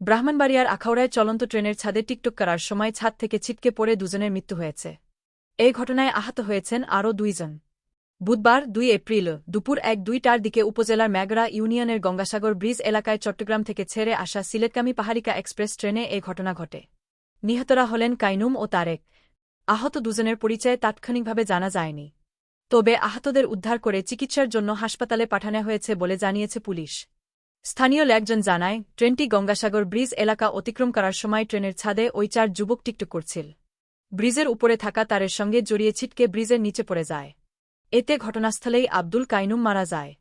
ব্রাহ্মণবাড়িয়ার আখাউড়ায় চলন্ত ট্রেনের ছাদে টিকটক করার সময় ছাদ থেকে ছিটকে পড়ে দুজনের মৃত্যু হয়েছে। এই ঘটনায় আহত হয়েছেন আরও দুইজন। বুধবার দুই এপ্রিল দুপুর এক দুইটার দিকে উপজেলার ম্যাগড়া ইউনিয়নের গঙ্গাসাগর ব্রিজ এলাকায় চট্টগ্রাম থেকে ছেড়ে আসা সিলেটকামী পাহাড়িকা এক্সপ্রেস ট্রেনে এই ঘটনা ঘটে। নিহতরা হলেন কাইনুম ও তারেক। আহত দুজনের পরিচয় তাৎক্ষণিকভাবে জানা যায়নি। তবে আহতদের উদ্ধার করে চিকিৎসার জন্য হাসপাতালে পাঠানো হয়েছে বলে জানিয়েছে পুলিশ। স্থানীয় একজন জানায়, ট্রেনটি গঙ্গাসাগর ব্রিজ এলাকা অতিক্রম করার সময় ট্রেনের ছাদে ওই চার যুবক টিকটক করছিল। ব্রিজের উপরে থাকা তারের সঙ্গে জড়িয়ে ছিটকে ব্রিজের নিচে পড়ে যায়। এতে ঘটনাস্থলেই আব্দুল কাইনুম মারা যায়।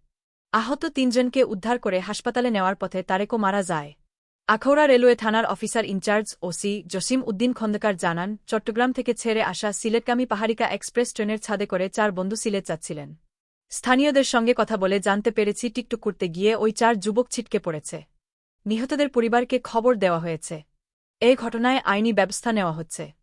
আহত তিনজনকে উদ্ধার করে হাসপাতালে নেওয়ার পথে তারেকও মারা যায়। আখৌড়া রেলওয়ে থানার officer in charge OC Jasim Uddin Khondokar জানান, চট্টগ্রাম থেকে ছেড়ে আসা সিলেটকামী পাহাড়িকা এক্সপ্রেস ট্রেনের ছাদে করে চার বন্ধু সিলেট যাচ্ছিলেন। স্থানীয়দের সঙ্গে কথা বলে জানতে পেরেছি টিকটক করতে গিয়ে ওই চার যুবক ছিটকে পড়েছে। নিহতদের পরিবারকে খবর দেওয়া হয়েছে। এই ঘটনায় আইনি ব্যবস্থা নেওয়া হচ্ছে।